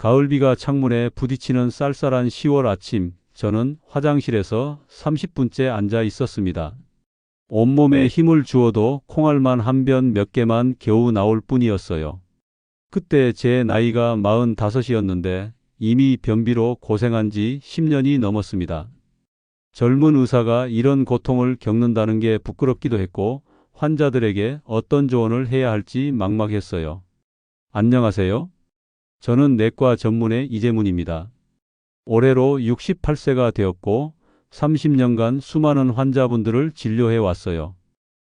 가을비가 창문에 부딪히는 쌀쌀한 10월 아침, 저는 화장실에서 30분째 앉아 있었습니다. 온몸에 힘을 주어도 콩알만 한 변 몇 개만 겨우 나올 뿐이었어요. 그때 제 나이가 45이었는데 이미 변비로 고생한 지 10년이 넘었습니다. 젊은 의사가 이런 고통을 겪는다는 게 부끄럽기도 했고 환자들에게 어떤 조언을 해야 할지 막막했어요. 안녕하세요. 저는 내과 전문의 이재문입니다. 올해로 68세가 되었고 30년간 수많은 환자분들을 진료해 왔어요.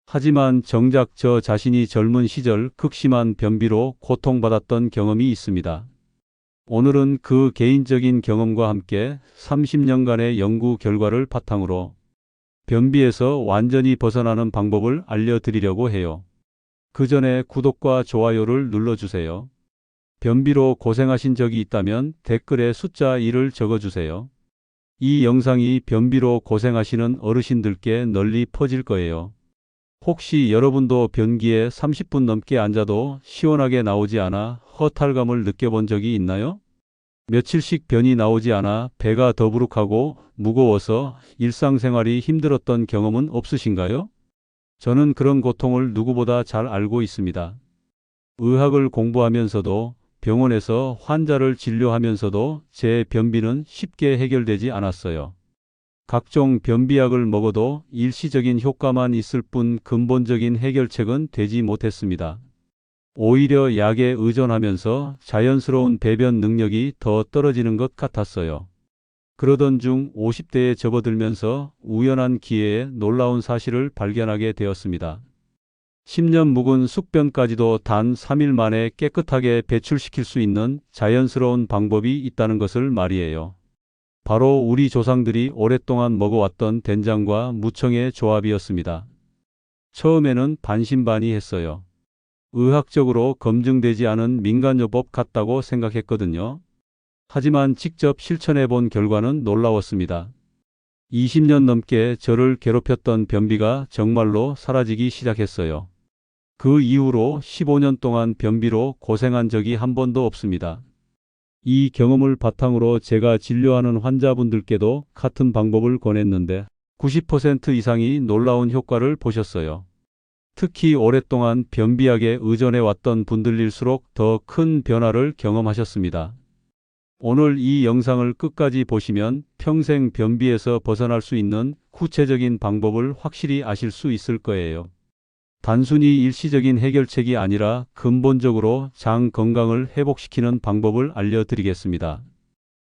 하지만 정작 저 자신이 젊은 시절 극심한 변비로 고통받았던 경험이 있습니다. 오늘은 그 개인적인 경험과 함께 30년간의 연구 결과를 바탕으로 변비에서 완전히 벗어나는 방법을 알려드리려고 해요. 그 전에 구독과 좋아요를 눌러주세요. 변비로 고생하신 적이 있다면 댓글에 숫자 1을 적어주세요. 이 영상이 변비로 고생하시는 어르신들께 널리 퍼질 거예요. 혹시 여러분도 변기에 30분 넘게 앉아도 시원하게 나오지 않아 허탈감을 느껴본 적이 있나요? 며칠씩 변이 나오지 않아 배가 더부룩하고 무거워서 일상생활이 힘들었던 경험은 없으신가요? 저는 그런 고통을 누구보다 잘 알고 있습니다. 의학을 공부하면서도 병원에서 환자를 진료하면서도 제 변비는 쉽게 해결되지 않았어요. 각종 변비약을 먹어도 일시적인 효과만 있을 뿐 근본적인 해결책은 되지 못했습니다. 오히려 약에 의존하면서 자연스러운 배변 능력이 더 떨어지는 것 같았어요. 그러던 중 50대에 접어들면서 우연한 기회에 놀라운 사실을 발견하게 되었습니다. 10년 묵은 숙변까지도 단 3일 만에 깨끗하게 배출시킬 수 있는 자연스러운 방법이 있다는 것을 말이에요. 바로 우리 조상들이 오랫동안 먹어왔던 된장과 무청의 조합이었습니다. 처음에는 반신반의했어요. 의학적으로 검증되지 않은 민간요법 같다고 생각했거든요. 하지만 직접 실천해 본 결과는 놀라웠습니다. 20년 넘게 저를 괴롭혔던 변비가 정말로 사라지기 시작했어요. 그 이후로 15년 동안 변비로 고생한 적이 한 번도 없습니다. 이 경험을 바탕으로 제가 진료하는 환자분들께도 같은 방법을 권했는데 90% 이상이 놀라운 효과를 보셨어요. 특히 오랫동안 변비약에 의존해 왔던 분들일수록 더 큰 변화를 경험하셨습니다. 오늘 이 영상을 끝까지 보시면 평생 변비에서 벗어날 수 있는 구체적인 방법을 확실히 아실 수 있을 거예요. 단순히 일시적인 해결책이 아니라 근본적으로 장 건강을 회복시키는 방법을 알려드리겠습니다.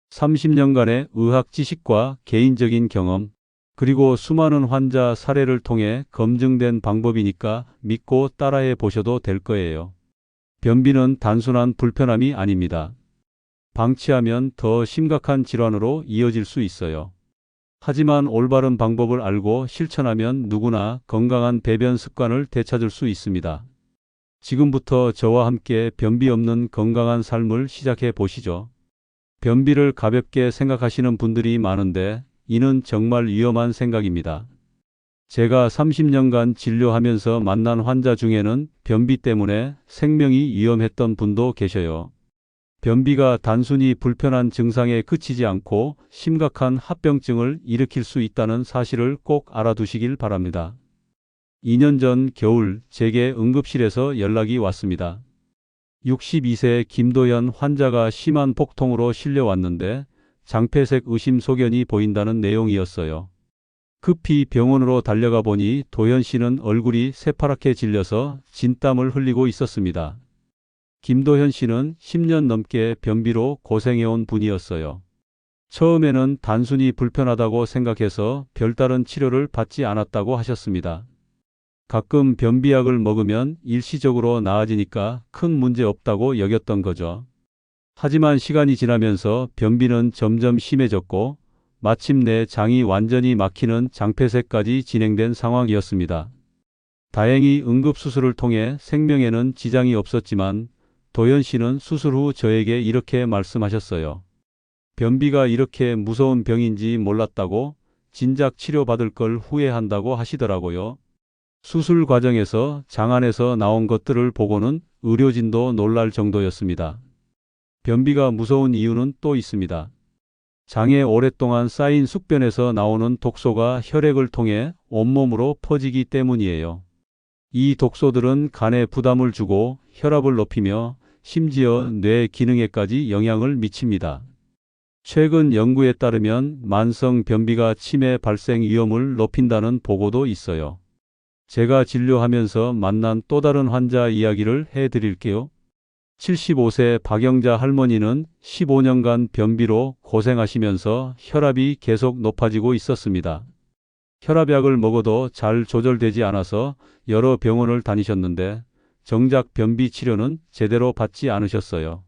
30년간의 의학 지식과 개인적인 경험, 그리고 수많은 환자 사례를 통해 검증된 방법이니까 믿고 따라해 보셔도 될 거예요. 변비는 단순한 불편함이 아닙니다. 방치하면 더 심각한 질환으로 이어질 수 있어요. 하지만 올바른 방법을 알고 실천하면 누구나 건강한 배변 습관을 되찾을 수 있습니다. 지금부터 저와 함께 변비 없는 건강한 삶을 시작해 보시죠. 변비를 가볍게 생각하시는 분들이 많은데 이는 정말 위험한 생각입니다. 제가 30년간 진료하면서 만난 환자 중에는 변비 때문에 생명이 위험했던 분도 계셔요. 변비가 단순히 불편한 증상에 그치지 않고 심각한 합병증을 일으킬 수 있다는 사실을 꼭 알아두시길 바랍니다. 2년 전 겨울 제게 응급실에서 연락이 왔습니다. 62세 김도현 환자가 심한 복통으로 실려왔는데 장폐색 의심 소견이 보인다는 내용이었어요. 급히 병원으로 달려가 보니 도현 씨는 얼굴이 새파랗게 질려서 진땀을 흘리고 있었습니다. 김도현 씨는 10년 넘게 변비로 고생해온 분이었어요. 처음에는 단순히 불편하다고 생각해서 별다른 치료를 받지 않았다고 하셨습니다. 가끔 변비약을 먹으면 일시적으로 나아지니까 큰 문제 없다고 여겼던 거죠. 하지만 시간이 지나면서 변비는 점점 심해졌고 마침내 장이 완전히 막히는 장폐색까지 진행된 상황이었습니다. 다행히 응급수술을 통해 생명에는 지장이 없었지만 도현 씨는 수술 후 저에게 이렇게 말씀하셨어요. 변비가 이렇게 무서운 병인지 몰랐다고 진작 치료받을 걸 후회한다고 하시더라고요. 수술 과정에서 장 안에서 나온 것들을 보고는 의료진도 놀랄 정도였습니다. 변비가 무서운 이유는 또 있습니다. 장에 오랫동안 쌓인 숙변에서 나오는 독소가 혈액을 통해 온몸으로 퍼지기 때문이에요. 이 독소들은 간에 부담을 주고 혈압을 높이며 심지어 뇌 기능에까지 영향을 미칩니다. 최근 연구에 따르면 만성 변비가 치매 발생 위험을 높인다는 보고도 있어요. 제가 진료하면서 만난 또 다른 환자 이야기를 해 드릴게요. 75세 박영자 할머니는 15년간 변비로 고생하시면서 혈압이 계속 높아지고 있었습니다. 혈압약을 먹어도 잘 조절되지 않아서 여러 병원을 다니셨는데 정작 변비 치료는 제대로 받지 않으셨어요.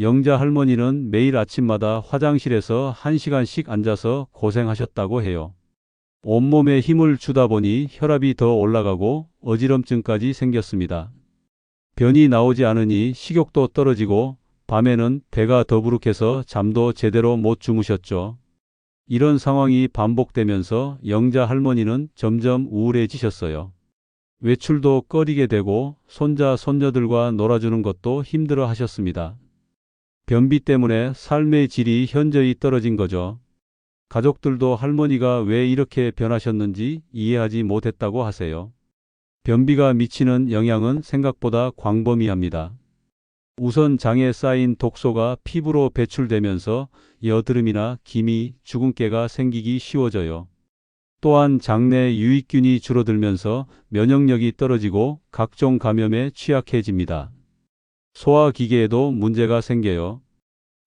영자 할머니는 매일 아침마다 화장실에서 1시간씩 앉아서 고생하셨다고 해요. 온몸에 힘을 주다 보니 혈압이 더 올라가고 어지럼증까지 생겼습니다. 변이 나오지 않으니 식욕도 떨어지고 밤에는 배가 더부룩해서 잠도 제대로 못 주무셨죠. 이런 상황이 반복되면서 영자 할머니는 점점 우울해지셨어요. 외출도 꺼리게 되고 손자 손녀들과 놀아주는 것도 힘들어 하셨습니다. 변비 때문에 삶의 질이 현저히 떨어진 거죠. 가족들도 할머니가 왜 이렇게 변하셨는지 이해하지 못했다고 하세요. 변비가 미치는 영향은 생각보다 광범위합니다. 우선 장에 쌓인 독소가 피부로 배출되면서 여드름이나 기미, 주근깨가 생기기 쉬워져요. 또한 장내 유익균이 줄어들면서 면역력이 떨어지고 각종 감염에 취약해집니다. 소화기계에도 문제가 생겨요.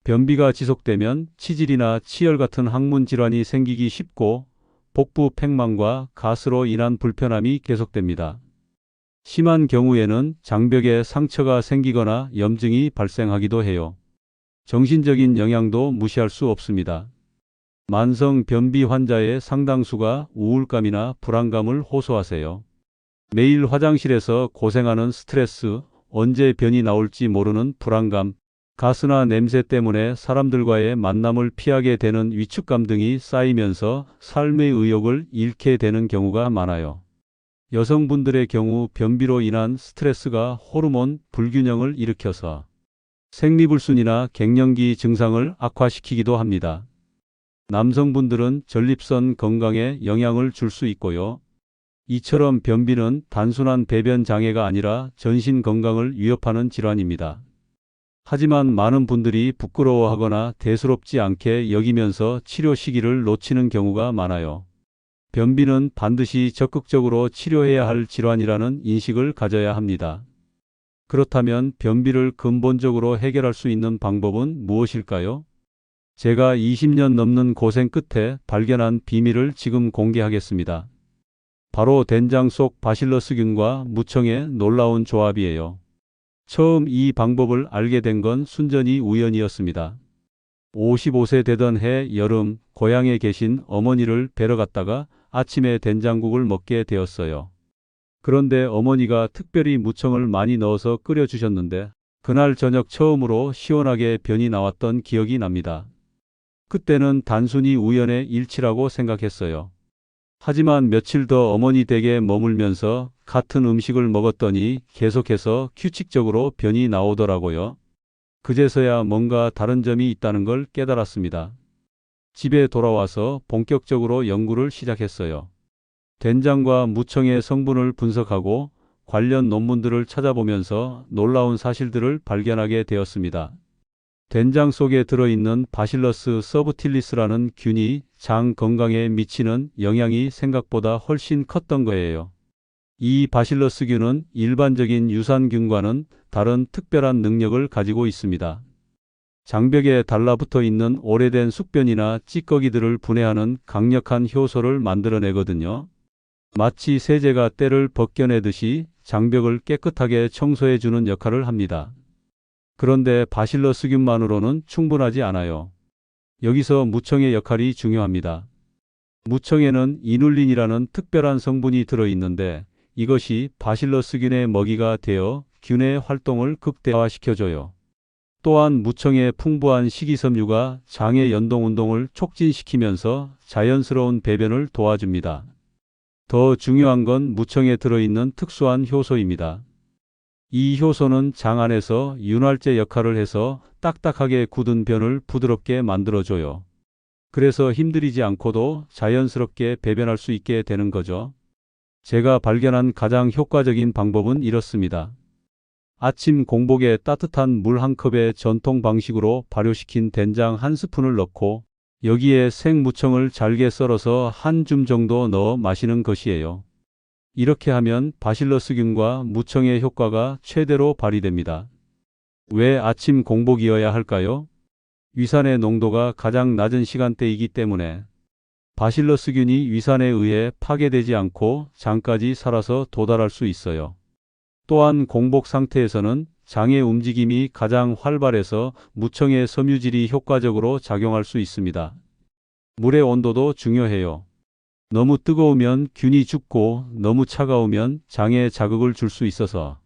변비가 지속되면 치질이나 치열 같은 항문 질환이 생기기 쉽고 복부 팽만과 가스로 인한 불편함이 계속됩니다. 심한 경우에는 장벽에 상처가 생기거나 염증이 발생하기도 해요. 정신적인 영향도 무시할 수 없습니다. 만성 변비 환자의 상당수가 우울감이나 불안감을 호소하세요. 매일 화장실에서 고생하는 스트레스, 언제 변이 나올지 모르는 불안감, 가스나 냄새 때문에 사람들과의 만남을 피하게 되는 위축감 등이 쌓이면서 삶의 의욕을 잃게 되는 경우가 많아요. 여성분들의 경우 변비로 인한 스트레스가 호르몬 불균형을 일으켜서 생리불순이나 갱년기 증상을 악화시키기도 합니다. 남성분들은 전립선 건강에 영향을 줄 수 있고요. 이처럼 변비는 단순한 배변 장애가 아니라 전신 건강을 위협하는 질환입니다. 하지만 많은 분들이 부끄러워하거나 대수롭지 않게 여기면서 치료 시기를 놓치는 경우가 많아요. 변비는 반드시 적극적으로 치료해야 할 질환이라는 인식을 가져야 합니다. 그렇다면 변비를 근본적으로 해결할 수 있는 방법은 무엇일까요? 제가 20년 넘는 고생 끝에 발견한 비밀을 지금 공개하겠습니다. 바로 된장 속 바실러스균과 무청의 놀라운 조합이에요. 처음 이 방법을 알게 된 건 순전히 우연이었습니다. 55세 되던 해 여름 고향에 계신 어머니를 뵈러 갔다가 아침에 된장국을 먹게 되었어요. 그런데 어머니가 특별히 무청을 많이 넣어서 끓여주셨는데 그날 저녁 처음으로 시원하게 변이 나왔던 기억이 납니다. 그때는 단순히 우연의 일치라고 생각했어요. 하지만 며칠 더 어머니 댁에 머물면서 같은 음식을 먹었더니 계속해서 규칙적으로 변이 나오더라고요. 그제서야 뭔가 다른 점이 있다는 걸 깨달았습니다. 집에 돌아와서 본격적으로 연구를 시작했어요. 된장과 무청의 성분을 분석하고 관련 논문들을 찾아보면서 놀라운 사실들을 발견하게 되었습니다. 된장 속에 들어있는 바실러스 서브틸리스라는 균이 장 건강에 미치는 영향이 생각보다 훨씬 컸던 거예요. 이 바실러스균은 일반적인 유산균과는 다른 특별한 능력을 가지고 있습니다. 장벽에 달라붙어 있는 오래된 숙변이나 찌꺼기들을 분해하는 강력한 효소를 만들어내거든요. 마치 세제가 때를 벗겨내듯이 장벽을 깨끗하게 청소해주는 역할을 합니다. 그런데 바실러스균만으로는 충분하지 않아요. 여기서 무청의 역할이 중요합니다. 무청에는 이눌린이라는 특별한 성분이 들어있는데 이것이 바실러스균의 먹이가 되어 균의 활동을 극대화시켜줘요. 또한 무청의 풍부한 식이섬유가 장의 연동 운동을 촉진시키면서 자연스러운 배변을 도와줍니다. 더 중요한 건 무청에 들어있는 특수한 효소입니다. 이 효소는 장 안에서 윤활제 역할을 해서 딱딱하게 굳은 변을 부드럽게 만들어줘요. 그래서 힘들이지 않고도 자연스럽게 배변할 수 있게 되는 거죠. 제가 발견한 가장 효과적인 방법은 이렇습니다. 아침 공복에 따뜻한 물 한 컵에 전통 방식으로 발효시킨 된장 한 스푼을 넣고 여기에 생무청을 잘게 썰어서 한 줌 정도 넣어 마시는 것이에요. 이렇게 하면 바실러스균과 무청의 효과가 최대로 발휘됩니다. 왜 아침 공복이어야 할까요? 위산의 농도가 가장 낮은 시간대이기 때문에 바실러스균이 위산에 의해 파괴되지 않고 장까지 살아서 도달할 수 있어요. 또한 공복 상태에서는 장의 움직임이 가장 활발해서 무청의 섬유질이 효과적으로 작용할 수 있습니다. 물의 온도도 중요해요. 너무 뜨거우면 균이 죽고 너무 차가우면 장에 자극을 줄 수 있어서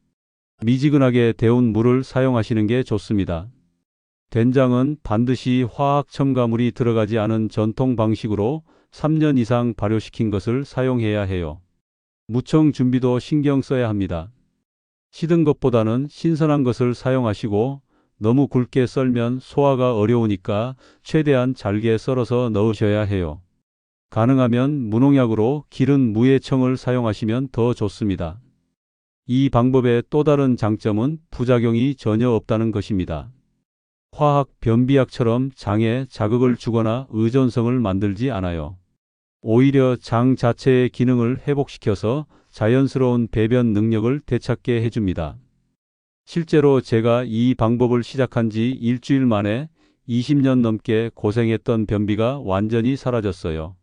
미지근하게 데운 물을 사용하시는 게 좋습니다. 된장은 반드시 화학 첨가물이 들어가지 않은 전통 방식으로 3년 이상 발효시킨 것을 사용해야 해요. 무청 준비도 신경 써야 합니다. 시든 것보다는 신선한 것을 사용하시고 너무 굵게 썰면 소화가 어려우니까 최대한 잘게 썰어서 넣으셔야 해요. 가능하면 무농약으로 기른 무예청을 사용하시면 더 좋습니다. 이 방법의 또 다른 장점은 부작용이 전혀 없다는 것입니다. 화학 변비약처럼 장에 자극을 주거나 의존성을 만들지 않아요. 오히려 장 자체의 기능을 회복시켜서 자연스러운 배변 능력을 되찾게 해줍니다. 실제로 제가 이 방법을 시작한 지 일주일 만에 20년 넘게 고생했던 변비가 완전히 사라졌어요.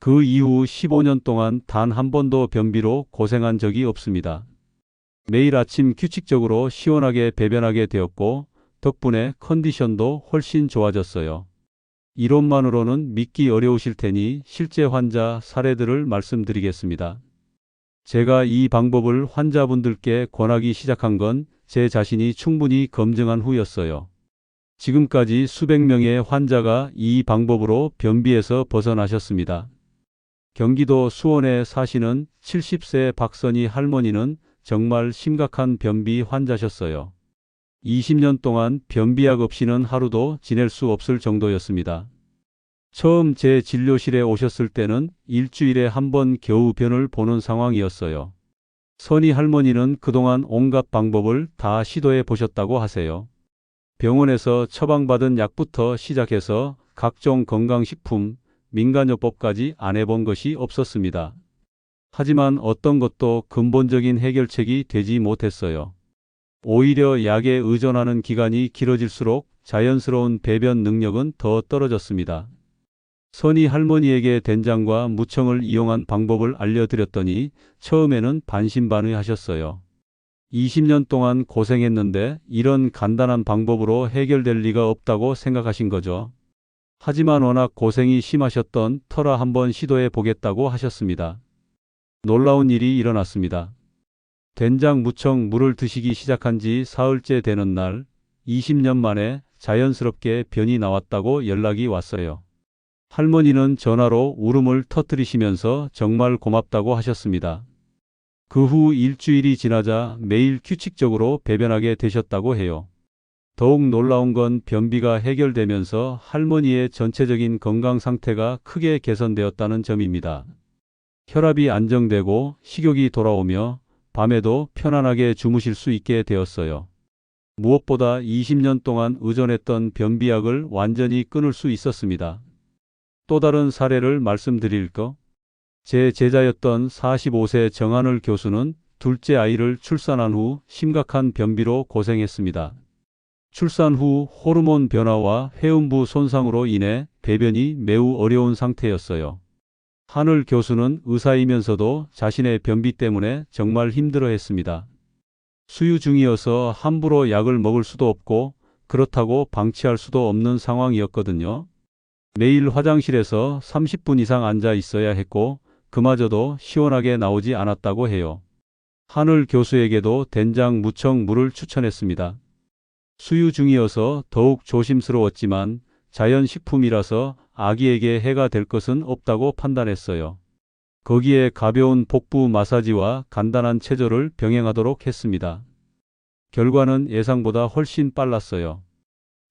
그 이후 15년 동안 단 한 번도 변비로 고생한 적이 없습니다. 매일 아침 규칙적으로 시원하게 배변하게 되었고 덕분에 컨디션도 훨씬 좋아졌어요. 이론만으로는 믿기 어려우실 테니 실제 환자 사례들을 말씀드리겠습니다. 제가 이 방법을 환자분들께 권하기 시작한 건 제 자신이 충분히 검증한 후였어요. 지금까지 수백 명의 환자가 이 방법으로 변비에서 벗어나셨습니다. 경기도 수원에 사시는 70세 박선희 할머니는 정말 심각한 변비 환자셨어요. 20년 동안 변비약 없이는 하루도 지낼 수 없을 정도였습니다. 처음 제 진료실에 오셨을 때는 일주일에 한 번 겨우 변을 보는 상황이었어요. 선희 할머니는 그동안 온갖 방법을 다 시도해 보셨다고 하세요. 병원에서 처방받은 약부터 시작해서 각종 건강식품, 민간요법까지 안 해본 것이 없었습니다. 하지만 어떤 것도 근본적인 해결책이 되지 못했어요. 오히려 약에 의존하는 기간이 길어질수록 자연스러운 배변 능력은 더 떨어졌습니다. 선희 할머니에게 된장과 무청을 이용한 방법을 알려드렸더니 처음에는 반신반의 하셨어요. 20년 동안 고생했는데 이런 간단한 방법으로 해결될 리가 없다고 생각하신 거죠. 하지만 워낙 고생이 심하셨던 터라 한번 시도해 보겠다고 하셨습니다. 놀라운 일이 일어났습니다. 된장 무청 물을 드시기 시작한 지 사흘째 되는 날 20년 만에 자연스럽게 변이 나왔다고 연락이 왔어요. 할머니는 전화로 울음을 터뜨리시면서 정말 고맙다고 하셨습니다. 그 후 일주일이 지나자 매일 규칙적으로 배변하게 되셨다고 해요. 더욱 놀라운 건 변비가 해결되면서 할머니의 전체적인 건강 상태가 크게 개선되었다는 점입니다. 혈압이 안정되고 식욕이 돌아오며 밤에도 편안하게 주무실 수 있게 되었어요. 무엇보다 20년 동안 의존했던 변비약을 완전히 끊을 수 있었습니다. 또 다른 사례를 말씀드릴까? 제 제자였던 45세 정한을 교수는 둘째 아이를 출산한 후 심각한 변비로 고생했습니다. 출산 후 호르몬 변화와 회음부 손상으로 인해 배변이 매우 어려운 상태였어요. 한을 교수는 의사이면서도 자신의 변비 때문에 정말 힘들어 했습니다. 수유 중이어서 함부로 약을 먹을 수도 없고 그렇다고 방치할 수도 없는 상황이었거든요. 매일 화장실에서 30분 이상 앉아 있어야 했고 그마저도 시원하게 나오지 않았다고 해요. 한을 교수에게도 된장 무청 물을 추천했습니다. 수유 중이어서 더욱 조심스러웠지만 자연식품이라서 아기에게 해가 될 것은 없다고 판단했어요. 거기에 가벼운 복부 마사지와 간단한 체조를 병행하도록 했습니다. 결과는 예상보다 훨씬 빨랐어요.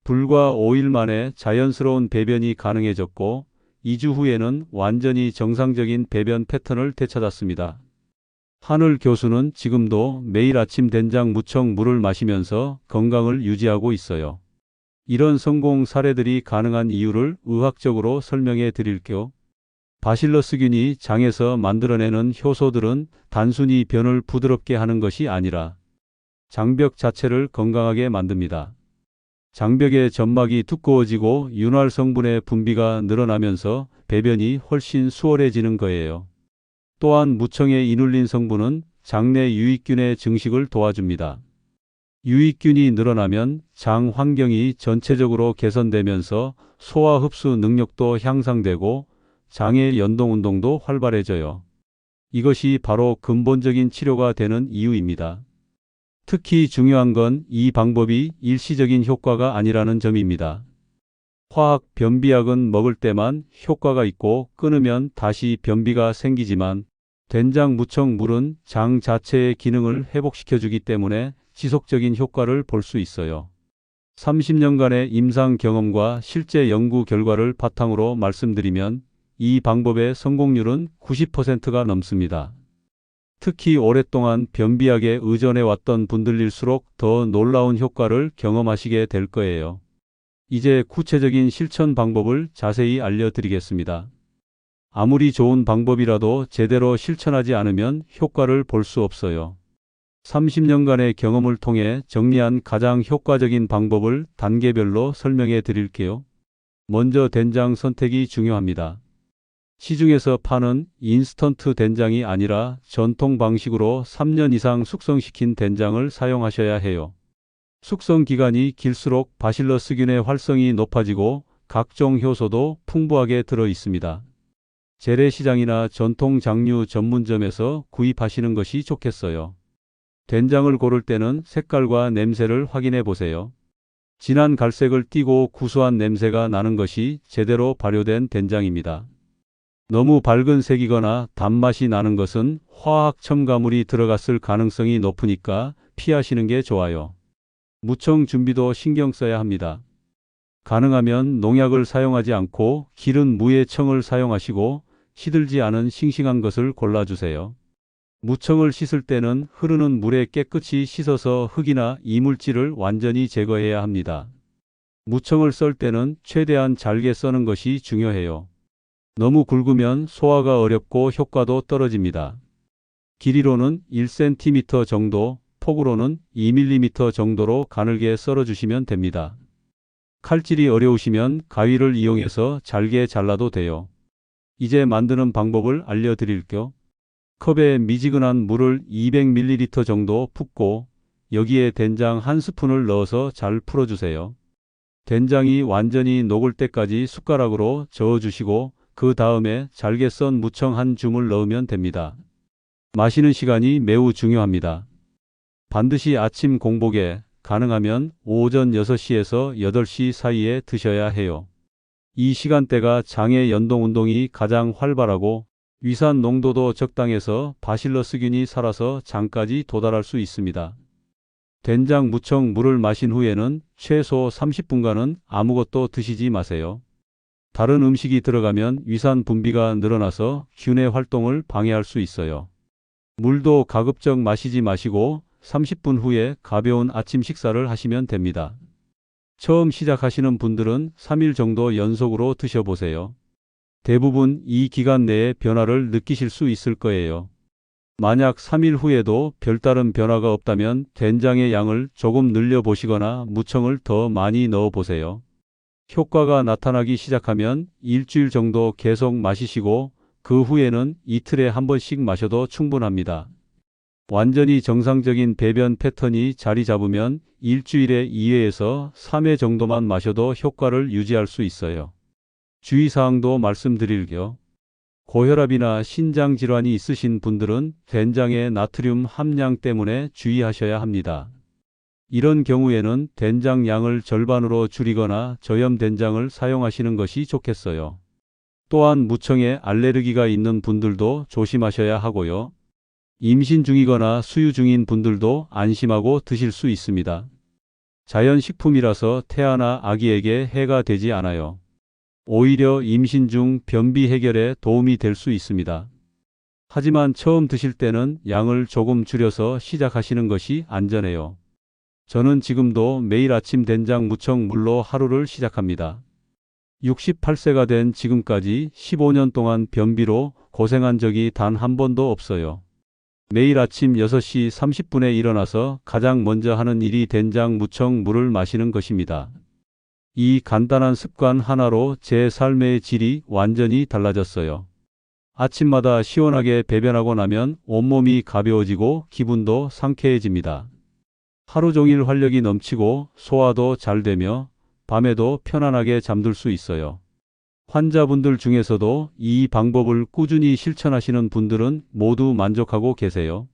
불과 5일 만에 자연스러운 배변이 가능해졌고 2주 후에는 완전히 정상적인 배변 패턴을 되찾았습니다. 하늘 교수는 지금도 매일 아침 된장 무청 물을 마시면서 건강을 유지하고 있어요. 이런 성공 사례들이 가능한 이유를 의학적으로 설명해 드릴게요. 바실러스균이 장에서 만들어내는 효소들은 단순히 변을 부드럽게 하는 것이 아니라 장벽 자체를 건강하게 만듭니다. 장벽의 점막이 두꺼워지고 윤활 성분의 분비가 늘어나면서 배변이 훨씬 수월해지는 거예요. 또한 무청의 이눌린 성분은 장내 유익균의 증식을 도와줍니다. 유익균이 늘어나면 장 환경이 전체적으로 개선되면서 소화 흡수 능력도 향상되고 장의 연동 운동도 활발해져요. 이것이 바로 근본적인 치료가 되는 이유입니다. 특히 중요한 건 이 방법이 일시적인 효과가 아니라는 점입니다. 화학 변비약은 먹을 때만 효과가 있고 끊으면 다시 변비가 생기지만 된장 무청 물은 장 자체의 기능을 회복시켜주기 때문에 지속적인 효과를 볼 수 있어요. 30년간의 임상 경험과 실제 연구 결과를 바탕으로 말씀드리면 이 방법의 성공률은 90%가 넘습니다. 특히 오랫동안 변비약에 의존해 왔던 분들일수록 더 놀라운 효과를 경험하시게 될 거예요. 이제 구체적인 실천 방법을 자세히 알려드리겠습니다. 아무리 좋은 방법이라도 제대로 실천하지 않으면 효과를 볼 수 없어요. 30년간의 경험을 통해 정리한 가장 효과적인 방법을 단계별로 설명해 드릴게요. 먼저 된장 선택이 중요합니다. 시중에서 파는 인스턴트 된장이 아니라 전통 방식으로 3년 이상 숙성시킨 된장을 사용하셔야 해요. 숙성 기간이 길수록 바실러스균의 활성이 높아지고 각종 효소도 풍부하게 들어 있습니다. 재래시장이나 전통 장류 전문점에서 구입하시는 것이 좋겠어요. 된장을 고를 때는 색깔과 냄새를 확인해 보세요. 진한 갈색을 띠고 구수한 냄새가 나는 것이 제대로 발효된 된장입니다. 너무 밝은 색이거나 단맛이 나는 것은 화학 첨가물이 들어갔을 가능성이 높으니까 피하시는 게 좋아요. 무청 준비도 신경 써야 합니다. 가능하면 농약을 사용하지 않고 기른 무의 청을 사용하시고 시들지 않은 싱싱한 것을 골라주세요. 무청을 씻을 때는 흐르는 물에 깨끗이 씻어서 흙이나 이물질을 완전히 제거해야 합니다. 무청을 썰 때는 최대한 잘게 써는 것이 중요해요. 너무 굵으면 소화가 어렵고 효과도 떨어집니다. 길이로는 1cm 정도, 폭으로는 2mm 정도로 가늘게 썰어주시면 됩니다. 칼질이 어려우시면 가위를 이용해서 잘게 잘라도 돼요. 이제 만드는 방법을 알려드릴게요. 컵에 미지근한 물을 200ml 정도 붓고 여기에 된장 한 스푼을 넣어서 잘 풀어주세요. 된장이 완전히 녹을 때까지 숟가락으로 저어주시고 그 다음에 잘게 썬 무청 한 줌을 넣으면 됩니다. 마시는 시간이 매우 중요합니다. 반드시 아침 공복에 가능하면 오전 6시에서 8시 사이에 드셔야 해요. 이 시간대가 장의 연동 운동이 가장 활발하고 위산 농도도 적당해서 바실러스균이 살아서 장까지 도달할 수 있습니다. 된장 무청 물을 마신 후에는 최소 30분간은 아무것도 드시지 마세요. 다른 음식이 들어가면 위산 분비가 늘어나서 균의 활동을 방해할 수 있어요. 물도 가급적 마시지 마시고 30분 후에 가벼운 아침 식사를 하시면 됩니다. 처음 시작하시는 분들은 3일 정도 연속으로 드셔보세요. 대부분 이 기간 내에 변화를 느끼실 수 있을 거예요. 만약 3일 후에도 별다른 변화가 없다면 된장의 양을 조금 늘려보시거나 무청을 더 많이 넣어보세요. 효과가 나타나기 시작하면 일주일 정도 계속 마시시고 그 후에는 이틀에 한 번씩 마셔도 충분합니다. 완전히 정상적인 배변 패턴이 자리 잡으면 일주일에 2회에서 3회 정도만 마셔도 효과를 유지할 수 있어요. 주의사항도 말씀드릴게요. 고혈압이나 신장 질환이 있으신 분들은 된장의 나트륨 함량 때문에 주의하셔야 합니다. 이런 경우에는 된장 양을 절반으로 줄이거나 저염 된장을 사용하시는 것이 좋겠어요. 또한 무청에 알레르기가 있는 분들도 조심하셔야 하고요. 임신 중이거나 수유 중인 분들도 안심하고 드실 수 있습니다. 자연식품이라서 태아나 아기에게 해가 되지 않아요. 오히려 임신 중 변비 해결에 도움이 될 수 있습니다. 하지만 처음 드실 때는 양을 조금 줄여서 시작하시는 것이 안전해요. 저는 지금도 매일 아침 된장 무청 물로 하루를 시작합니다. 68세가 된 지금까지 15년 동안 변비로 고생한 적이 단 한 번도 없어요. 매일 아침 6시 30분에 일어나서 가장 먼저 하는 일이 된장 무청 물을 마시는 것입니다. 이 간단한 습관 하나로 제 삶의 질이 완전히 달라졌어요. 아침마다 시원하게 배변하고 나면 온몸이 가벼워지고 기분도 상쾌해집니다. 하루 종일 활력이 넘치고 소화도 잘 되며 밤에도 편안하게 잠들 수 있어요. 환자분들 중에서도 이 방법을 꾸준히 실천하시는 분들은 모두 만족하고 계세요.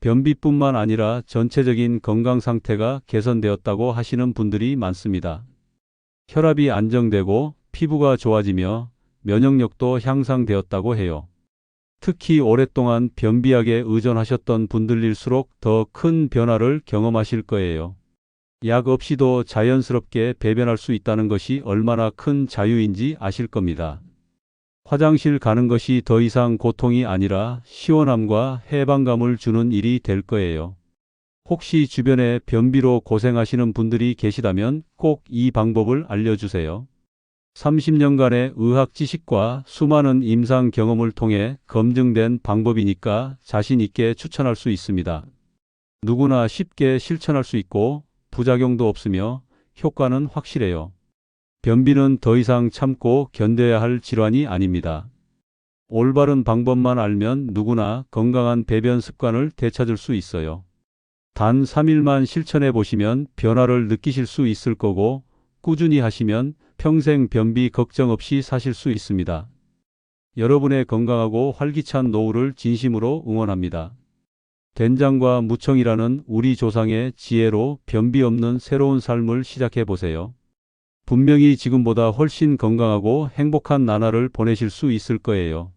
변비뿐만 아니라 전체적인 건강 상태가 개선되었다고 하시는 분들이 많습니다. 혈압이 안정되고 피부가 좋아지며 면역력도 향상되었다고 해요. 특히 오랫동안 변비약에 의존하셨던 분들일수록 더 큰 변화를 경험하실 거예요. 약 없이도 자연스럽게 배변할 수 있다는 것이 얼마나 큰 자유인지 아실 겁니다. 화장실 가는 것이 더 이상 고통이 아니라 시원함과 해방감을 주는 일이 될 거예요. 혹시 주변에 변비로 고생하시는 분들이 계시다면 꼭 이 방법을 알려주세요. 30년간의 의학 지식과 수많은 임상 경험을 통해 검증된 방법이니까 자신 있게 추천할 수 있습니다. 누구나 쉽게 실천할 수 있고 부작용도 없으며 효과는 확실해요. 변비는 더 이상 참고 견뎌야 할 질환이 아닙니다. 올바른 방법만 알면 누구나 건강한 배변 습관을 되찾을 수 있어요. 단 3일만 실천해 보시면 변화를 느끼실 수 있을 거고 꾸준히 하시면 평생 변비 걱정 없이 사실 수 있습니다. 여러분의 건강하고 활기찬 노후를 진심으로 응원합니다. 된장과 무청이라는 우리 조상의 지혜로 변비 없는 새로운 삶을 시작해 보세요. 분명히 지금보다 훨씬 건강하고 행복한 나날을 보내실 수 있을 거예요.